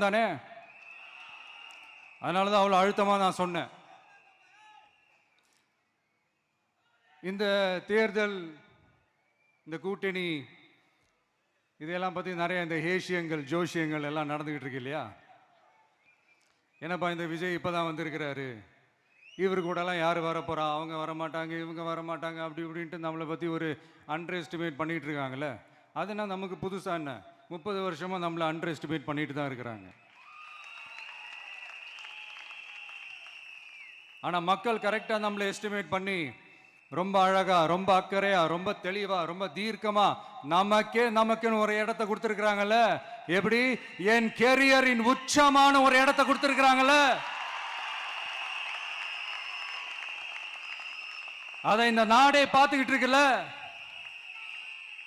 தானே? அதனால தான் அவ்வளோ அழுத்தமாக நான் சொன்னேன். இந்த தேர்தல் இந்த கூட்டணி இதெல்லாம் பற்றி நிறைய இந்த ஹேஷியங்கள் ஜோஷியங்கள் எல்லாம் நடந்துக்கிட்டு இருக்கு இல்லையா? என்னப்பா இந்த விஜய் இப்போ தான் வந்திருக்கிறாரு? இவர் கூடலாம் யார் வரப்போகிறா அவங்க வர மாட்டாங்க இவங்க வர மாட்டாங்க அப்படி இப்படின்ட்டு நம்மளை பற்றி ஒரு அண்டர் எஸ்டிமேட் பண்ணிகிட்டு இருக்காங்கல்ல அதுனா நமக்கு புதுசாக என்ன? முப்பது வருஷமாக நம்மளை அண்டர் எஸ்டிமேட் பண்ணிட்டு தான் இருக்கிறாங்க. ஆனால் மக்கள் கரெக்டாக நம்மளை எஸ்டிமேட் பண்ணி ரொம்ப அழகாக ரொம்ப அக்கறையாக ரொம்ப தெளிவாக ரொம்ப தீர்க்கமாக நமக்கே நமக்குன்னு ஒரு இடத்த கொடுத்துருக்குறாங்கல்ல? எப்படி? என் கெரியரின் உச்சமான ஒரு இடத்த கொடுத்துருக்குறாங்கல்ல? அதை இந்த நாடே பார்த்துக்கிட்டு இருக்குல்ல?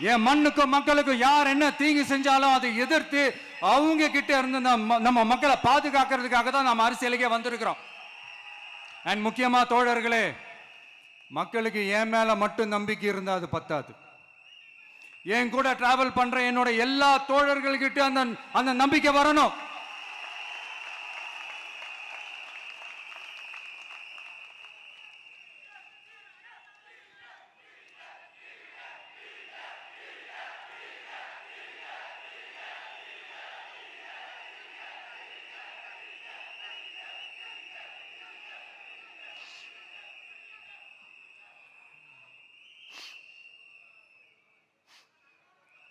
என் மண்ணுக்கும் மக்களுக்கும் யார் என்ன தீங்கு செஞ்சாலும் அதை எதிர்த்து அவங்க கிட்ட இருந்து நம்ம நம்ம மக்களை பாதுகாக்கிறதுக்காக தான் நம்ம அரசியலுக்கே வந்திருக்கிறோம். அண்ட் முக்கியமா தோழர்களே மக்களுக்கு என் மேல மட்டும் நம்பிக்கை இருந்தால் அது பத்தாது. என் கூட டிராவல் பண்ற என்னோட எல்லா தோழர்கள்கிட்ட அந்த அந்த நம்பிக்கை வரணும்.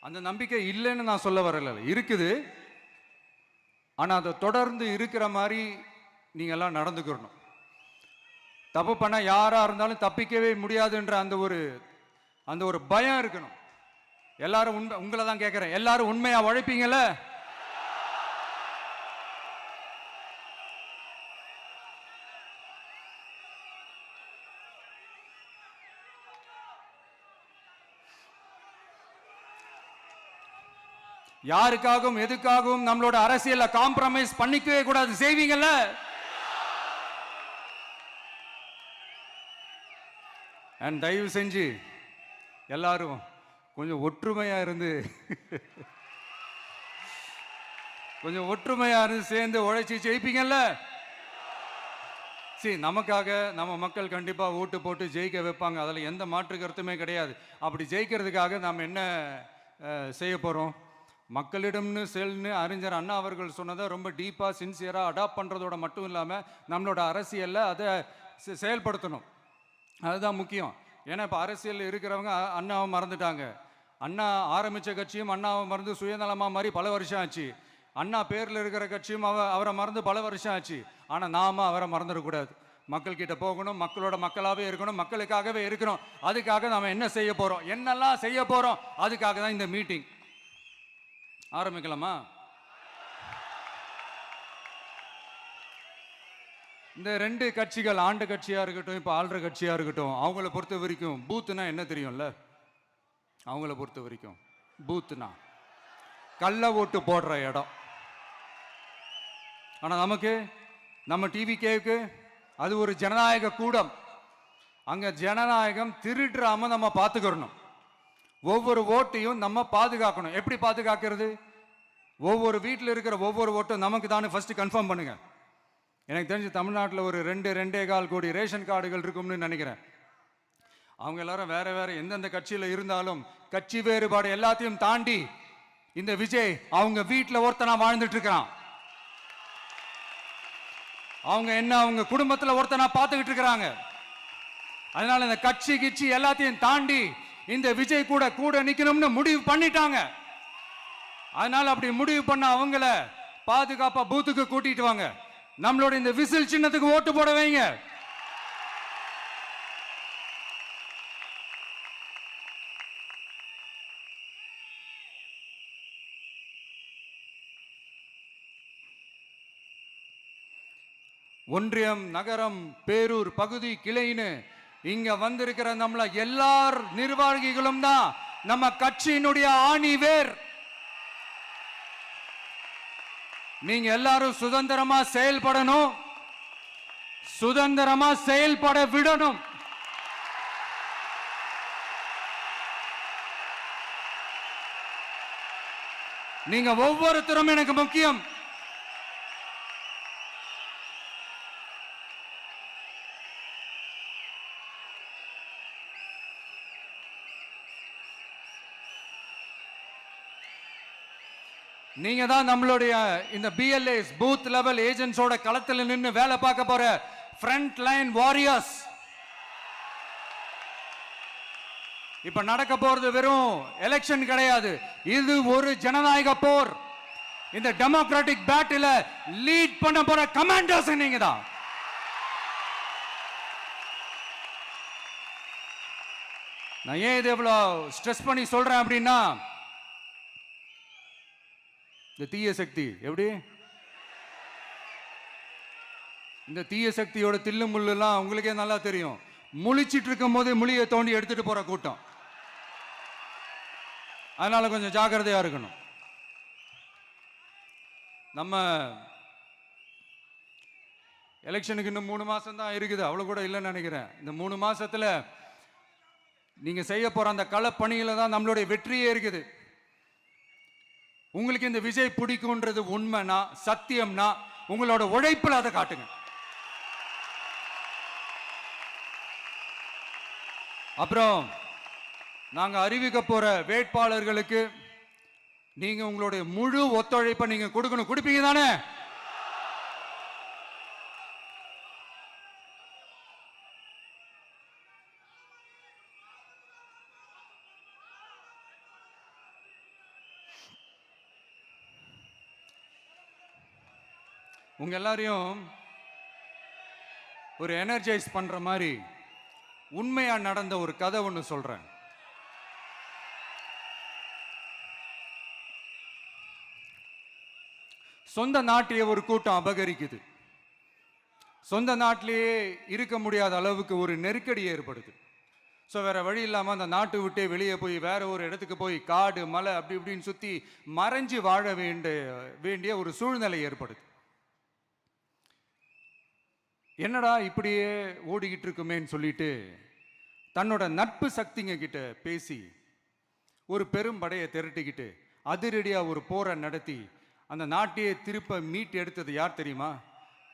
அந்த நம்பிக்கை இல்லைன்னு நான் சொல்ல வரல. இருக்குது. ஆனால் அதை தொடர்ந்து இருக்கிற மாதிரி நீங்கள்லாம் நடந்துக்கிறணும் தப்பு பண்ணால் யாராக இருந்தாலும் தப்பிக்கவே முடியாதுன்ற அந்த ஒரு அந்த ஒரு பயம் இருக்கணும். எல்லாரும் உண்மை உங்களை தான் கேட்குறேன் எல்லாரும் உண்மையாக உழைப்பீங்களே யாருக்காகவும் எதுக்காகவும் நம்மளோட அரசியல காம்ப்ரமைஸ் பண்ணிக்கவே கூடாது. செய்வீங்கல்ல? அண்ட் தயவு செஞ்சு எல்லாரும் கொஞ்சம் ஒற்றுமையா இருந்து கொஞ்சம் ஒற்றுமையா இருந்து சேர்ந்து உழைச்சி ஜெயிப்பீங்கல்ல? சரி நமக்காக நம்ம மக்கள் கண்டிப்பாக ஓட்டு போட்டு ஜெயிக்க வைப்பாங்க. அதில் எந்த மாற்று கருத்துமே கிடையாது. அப்படி ஜெயிக்கிறதுக்காக நாம் என்ன செய்ய போகிறோம் மக்களிடம்னு செல்னு அறிஞர் அண்ணா அவர்கள் சொன்னதை ரொம்ப டீப்பாக சின்சியராக அடாப்ட் பண்ணுறதோட மட்டும் இல்லாமல் நம்மளோட அரசியலில் அதை செ- செயல்படுத்தணும். அதுதான் முக்கியம். ஏன்னா இப்போ அரசியல் இருக்கிறவங்க அண்ணாவை மறந்துட்டாங்க. அண்ணா ஆரம்பித்த கட்சியும் அண்ணாவை மறந்து சுயநலமாக மாதிரி பல வருஷம் ஆச்சு. அண்ணா பேரில் இருக்கிற கட்சியும் அவ அவரை மறந்து பல வருஷம் ஆச்சு. ஆனால் நாம அவரை மறந்துடக்கூடாது மக்கள்கிட்ட போகணும் மக்களோட மக்களாகவே இருக்கணும் மக்களுக்காகவே இருக்கணும் அதுக்காக நாம் என்ன செய்ய போகிறோம் என்னெல்லாம் செய்ய போகிறோம் அதுக்காக தான் இந்த மீட்டிங் ஆரம்பிக்கலாமா? இந்த ரெண்டு கட்சிகள் ஆண்டு கட்சியாக இருக்கட்டும் இப்போ ஆள்ற கட்சியாக இருக்கட்டும் அவங்கள பொறுத்த வரைக்கும் பூத்துனா என்ன தெரியும்ல? அவங்கள பொறுத்த வரைக்கும் பூத்துனா கள்ள ஓட்டு போடுற இடம். ஆனால் நமக்கு நம்ம டிவி கேவுக்கு அது ஒரு ஜனநாயக கூடம். அங்கே ஜனநாயகம் திருடுறாமல் நம்ம பார்த்துக்கிறணும் ஒவ்வொரு ஓட்டையும் நம்ம பாதுகாக்கணும். எப்படி பாதுகாக்கிறது? ஒவ்வொரு வீட்டில் இருக்கிற ஒவ்வொரு ஓட்டும் நமக்கு தானே ஃபஸ்ட்டு கன்ஃபார்ம் பண்ணுங்க. எனக்கு தெரிஞ்சு தமிழ்நாட்டில் ஒரு ரெண்டு ரெண்டே கால் கோடி ரேஷன் கார்டுகள் இருக்கும்னு நினைக்கிறேன். அவங்க எல்லாரும் வேற வேற எந்தெந்த கட்சியில் இருந்தாலும் கட்சி வேறுபாடு எல்லாத்தையும் தாண்டி இந்த விஜய் அவங்க வீட்டில் ஒருத்தனா வாழ்ந்துட்டு இருக்கிறான் அவங்க என்ன அவங்க குடும்பத்தில் ஒருத்தனா பார்த்துக்கிட்டு இருக்கிறாங்க. அதனால இந்த கட்சி கிச்சி எல்லாத்தையும் தாண்டி இந்த விஜய் கூட கூட நிக்கணும்னு முடிவு பண்ணிட்டாங்க. அதனால அப்படி முடிவு பண்ண அவங்கள பாதுகாப்பா பூத்துக்கு கூட்டிட்டு வாங்க. நம்மளோட இந்த விசில் சின்னத்துக்கு ஓட்டு போட வைங்க. ஒன்றியம் நகரம் பேரூர் பகுதி கிளைன்னு இங்க வந்திருக்கிற நம்மள எல்லார் நிர்வாகிகளும் தான் நம்ம கட்சியினுடைய ஆணி வேர். நீங்க எல்லாரும் சுதந்திரமா செயல்படணும். சுதந்திரமா செயல்பட விடணும். நீங்க ஒவ்வொருத்தரும் எனக்கு முக்கியம். நீங்க தான் நம்மளுடைய இந்த பிஎல்ஏஸ் பூத் லெவல் ஏஜென்ட்ஸோட களத்தில் நின்று வேலை பார்க்க போற ஃப்ரண்ட் லைன் வாரியர்ஸ் இப்ப நடக்க போறது வெறும் எலெக்ஷன் கிடையாது. இது ஒரு ஜனநாயக போர். இந்த டெமோக்ராட்டிக் பேட்டில லீட் பண்ண போற கமாண்டர்ஸ் நீங்க தான் நான் ஏன் இது எவ்வளோ ஸ்ட்ரெஸ் பண்ணி சொல்றேன் அப்படின்னா இந்த தீய சக்தி எப்படி? இந்த தீய சக்தியோட தில்லு முள்ளுலாம் உங்களுக்கே நல்லா தெரியும். முழிச்சிட்டு இருக்கும் போதே முழியை தோண்டி எடுத்துட்டு போற கூட்டம். அதனால கொஞ்சம் ஜாக்கிரதையா இருக்கணும். நம்ம எலெக்ஷனுக்கு இன்னும் மூணு மாசம் தான் இருக்குது. அவ்வளவு கூட இல்லைன்னு நினைக்கிறேன். இந்த மூணு மாசத்துல நீங்க செய்ய போற அந்த களப்பணியில தான் நம்மளுடைய வெற்றியே இருக்குது. உங்களுக்கு இந்த விஜய் பிடிக்கும்ன்றது உண்மைனா சத்தியம்னா உங்களோட உழைப்பில் அதை காட்டுங்க. அப்புறம் நாங்கள் அறிவிக்க போகிற வேட்பாளர்களுக்கு நீங்கள் உங்களுடைய முழு ஒத்துழைப்பை நீங்கள் கொடுக்கணும். கொடுப்பீங்க தானே? உங்க எல்லாரையும் ஒரு எனர்ஜைஸ் பண்ற மாதிரி உண்மையா நடந்த ஒரு கதை ஒன்று சொல்றேன். சொந்த நாட்டையே ஒரு கூட்டம் அபகரிக்குது. சொந்த நாட்டிலேயே இருக்க முடியாத அளவுக்கு ஒரு நெருக்கடி ஏற்படுது. ஸோ வேற வழி இல்லாமல் அந்த நாட்டை விட்டே வெளியே போய் வேற ஒரு இடத்துக்கு போய் காடு மலை அப்படி இப்படின்னு சுற்றி மறைஞ்சு வாழ வேண்டிய வேண்டிய ஒரு சூழ்நிலை ஏற்படுது. என்னடா இப்படியே ஓடிக்கிட்டு இருக்குமேன்னு சொல்லிட்டு தன்னோட நட்பு சக்திங்க கிட்ட பேசி ஒரு பெரும் படையை திரட்டிக்கிட்டு அதிரடியாக ஒரு போரை நடத்தி அந்த நாட்டையே திருப்ப மீட்டு எடுத்தது யார் தெரியுமா?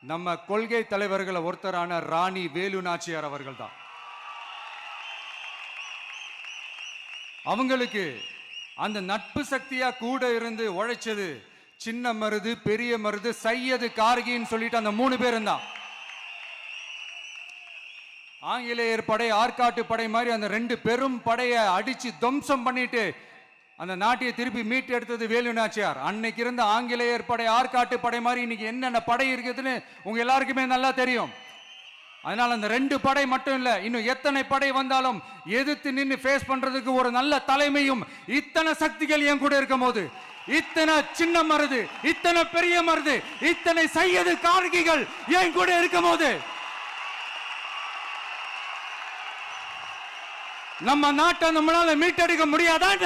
நம்ம கொள்கை தலைவர்களை ஒருத்தரான ராணி வேலு நாச்சியார் அவர்கள் தான் அவங்களுக்கு அந்த நட்பு சக்தியா கூட இருந்து உழைச்சது சின்ன மருது பெரிய மருது சையது கார்கின்னு சொல்லிட்டு அந்த மூணு பேரும் தான் ஆங்கிலேயர் படை ஆற்காட்டு படை மாதிரி அந்த ரெண்டு பெரும் படையை அடித்து துவம்சம் பண்ணிட்டு அந்த நாட்டையை திருப்பி மீட்டு எடுத்தது வேலு நாச்சியார். அன்னைக்கு இருந்த ஆங்கிலேயர் படை ஆற்காட்டு படை மாதிரி இன்னைக்கு என்னென்ன படை இருக்குதுன்னு உங்க எல்லாருக்குமே நல்லா தெரியும். அதனால அந்த ரெண்டு படை மட்டும் இல்லை இன்னும் எத்தனை படை வந்தாலும் எதிர்த்து நின்று ஃபேஸ் பண்றதுக்கு ஒரு நல்ல தலைமையும் இத்தனை சக்திகள் என் கூட இருக்கும் போது இத்தனை சின்ன மருது இத்தனை பெரிய மருது இத்தனை சையது கார்கிகள் என் கூட இருக்கும் போது நம்ம நாட்டை நம்மளால மீட்டெடுக்க முடியாதான்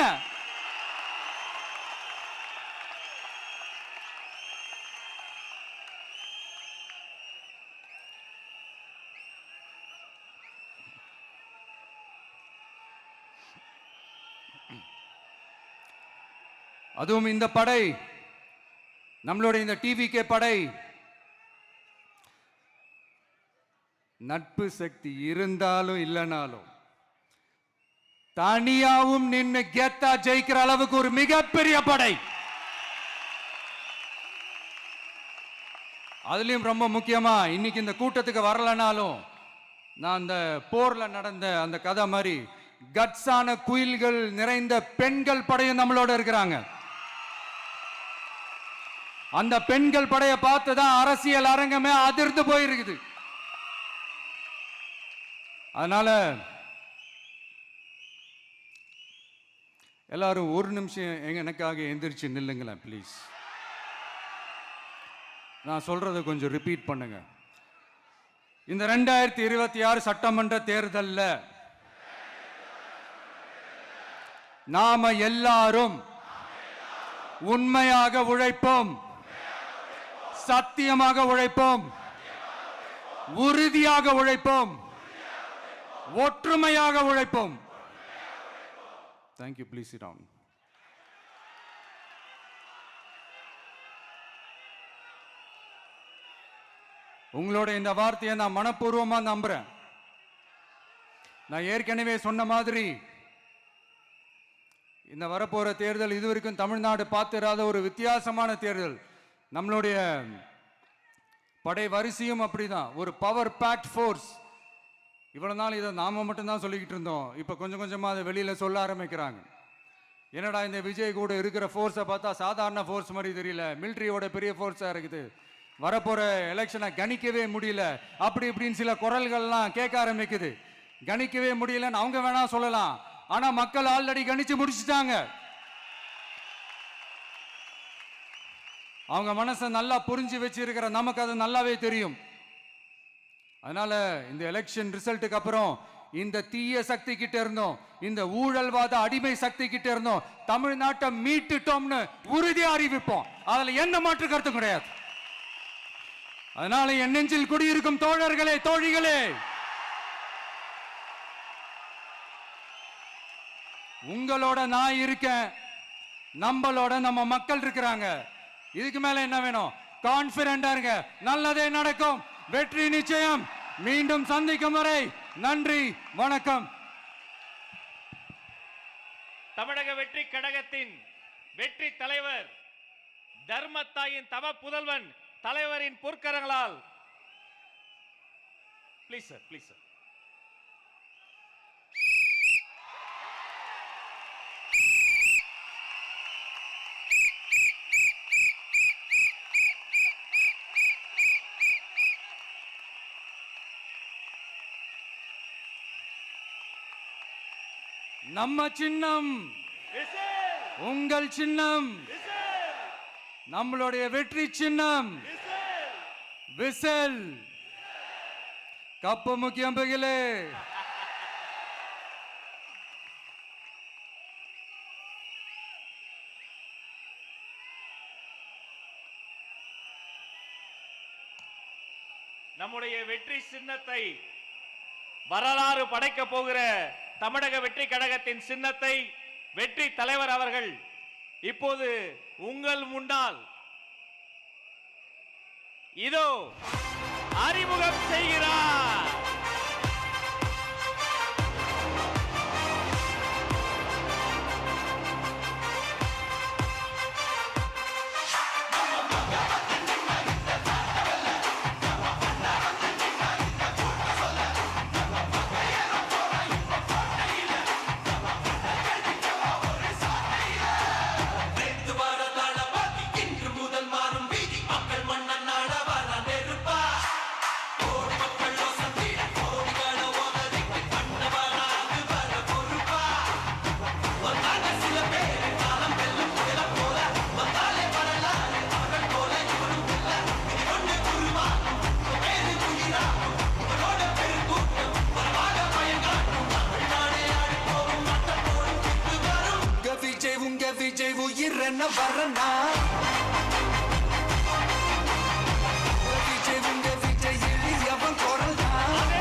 அதுவும் இந்த படை நம்மளுடைய இந்த டிவிகே படை. நட்பு சக்தி இருந்தாலும் இல்லைனாலும் தனியாவும் நின்று கெத்தா ஜெயிக்கிற அளவுக்கு ஒரு மிகப்பெரிய படை. அதுலயும் ரொம்ப முக்கியமா இன்னைக்கு இந்த கூட்டத்துக்கு வரலனாலும் நான் அந்த போர்ல நடந்த அந்த கதை மாதிரி கட்ஸான குயில்கள் நிறைந்த பெண்கள் படையும் நம்மளோட இருக்கிறாங்க. அந்த பெண்கள் படையை பார்த்து தான் அரசியல் அரங்கமே அதிர்ந்து போயிருக்குது. அதனால எல்லாரும் ஒரு நிமிஷம் எனக்காக எந்திரிச்சு நில்லுங்களேன் ப்ளீஸ் நான் சொல்றதை கொஞ்சம் ரிப்பீட் பண்ணுங்க. இந்த ரெண்டாயிரத்தி இருபத்தி ஆறு சட்டமன்ற தேர்தலில் நாம எல்லாரும் உண்மையாக உழைப்போம் சத்தியமாக உழைப்போம் உறுதியாக உழைப்போம் ஒற்றுமையாக உழைப்போம். தேங்க்யூ ப்ளீஸ் டவுன் உங்களோட இந்த வார்த்தையை நான் மனப்பூர்வமாக நம்புறேன். நான் ஏற்கனவே சொன்ன மாதிரி இந்த வரப்போகிற தேர்தல் இதுவரைக்கும் தமிழ்நாடு பார்த்துராத ஒரு வித்தியாசமான தேர்தல். நம்மளுடைய படை வரிசையும் அப்படிதான். ஒரு பவர் பேக்ட் ஃபோர்ஸ் இவ்வளோ நாள் இதை நாம் மட்டும்தான் சொல்லிக்கிட்டு இருந்தோம். இப்போ கொஞ்சம் கொஞ்சமாக அதை வெளியில் சொல்ல ஆரம்பிக்கிறாங்க. என்னடா இந்த விஜய் கூட இருக்கிற ஃபோர்ஸை பார்த்தா சாதாரண ஃபோர்ஸ் மாதிரி தெரியல. மிலிட்ரியோட பெரிய ஃபோர்ஸாக இருக்குது. வரப்போகிற எலெக்ஷனை கணிக்கவே முடியல. அப்படி இப்படின்னு சில குரல்கள்லாம் கேட்க ஆரம்பிக்குது. கணிக்கவே முடியலன்னு அவங்க வேணா சொல்லலாம். ஆனால் மக்கள் ஆல்ரெடி கணிச்சு முடிச்சுட்டாங்க. அவங்க மனசை நல்லா புரிஞ்சு வச்சிருக்கிற நமக்கு அது நல்லாவே தெரியும். அதனால இந்த எலெக்ஷன் ரிசல்ட்டுக்கு அப்புறம் இந்த தீய சக்தி கிட்ட இருந்தோம் இந்த ஊழல்வாத அடிமை சக்தி கிட்ட இருந்தோம் தமிழ்நாட்டை மீட்டுட்டோம்னு உறுதி அறிவிப்போம். அதுல எந்த மாற்று கருத்து கிடையாது. அதனால என் நெஞ்சில் குடியிருக்கும் தோழர்களே தோழிகளே உங்களோட நான் இருக்கேன் நம்மளோட நம்ம மக்கள் இருக்கிறாங்க. இதுக்கு மேல என்ன வேணும்? கான்பிடண்டா இருங்க. நல்லதே நடக்கும். வெற்றி நிச்சயம். மீண்டும் சந்திக்கும் வரை நன்றி வணக்கம். தமிழக வெற்றி கழகத்தின் வெற்றி தலைவர் தர்மத்தாயின் தவ புதல்வன் தலைவரின் பொற்கரங்களால். ப்ளீஸ் சார் ப்ளீஸ் சார் நம்ம சின்னம். உங்கள் சின்னம். நம்மளுடைய வெற்றி சின்னம். விசில். கப்பு முக்கியம் பகிலே நம்முடைய வெற்றி சின்னத்தை வரலாறு படைக்க போகிற தமிழக வெற்றி கழகத்தின் சின்னத்தை வெற்றி தலைவர் அவர்கள் இப்போது உங்கள் முன்னால் இதோ அறிமுகம் செய்கிறார். வரனா விஜய் உங்க விஜய் எளியவன் குரல் தான்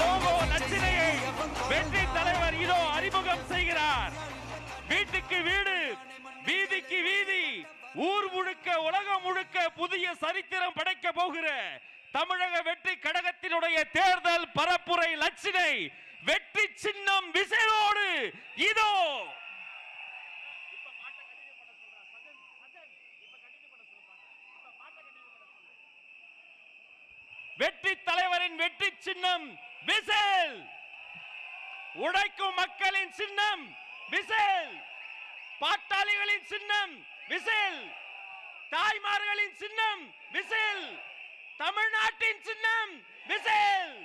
லோகோ லட்சினையை வெற்றி தலைவர் இதோ அறிமுகம் செய்கிறார். வீட்டுக்கு வீடு வீதிக்கு வீதி ஊர் முழுக்க உலகம் முழுக்க புதிய சரித்திரம் படைக்க போகிற தமிழக வெற்றி கழகத்தினுடைய தேர்தல் பரப்புரை லட்சினை வெற்றி சின்னம் விசையோடு இதோ. வெற்றி தலைவரின் வெற்றி சின்னம் விசில் உடைக்கும் மக்களின் சின்னம் விசில் பாட்டாளிகளின் சின்னம் விசில் தாய்மார்களின் சின்னம் விசில் தமிழ்நாட்டின் சின்னம் விசில்.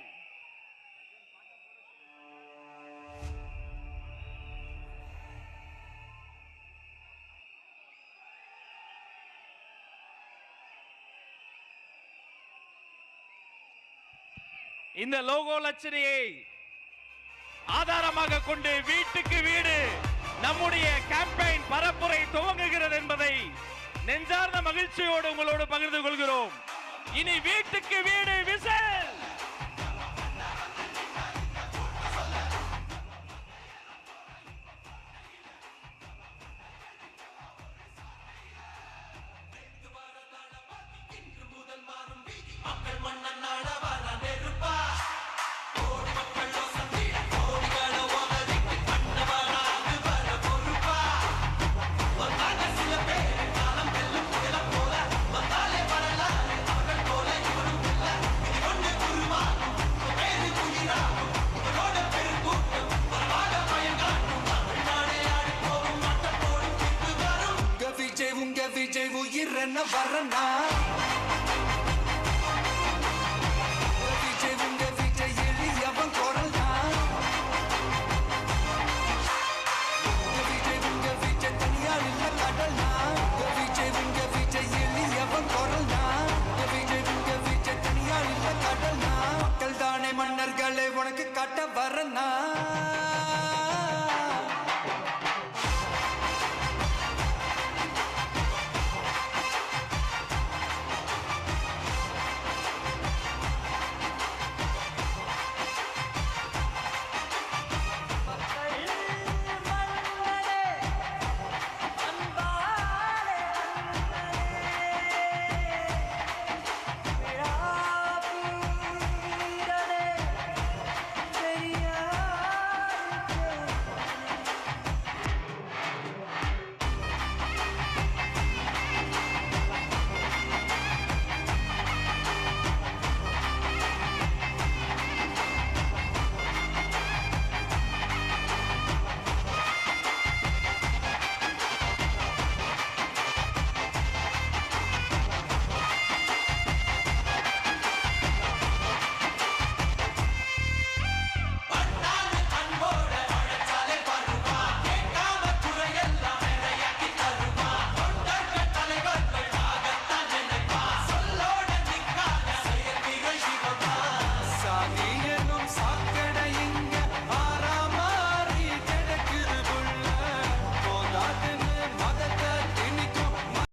இந்த லோகோ லட்சணையை ஆதாரமாக கொண்டு வீட்டுக்கு வீடு நம்முடைய கேம்பெயின் பரப்புரை துவங்குகிறது என்பதை நெஞ்சார்ந்த மகிழ்ச்சியோடு உங்களோடு பகிர்ந்து கொள்கிறோம். இனி வீட்டுக்கு வீடு விசை என்ன வர்றனா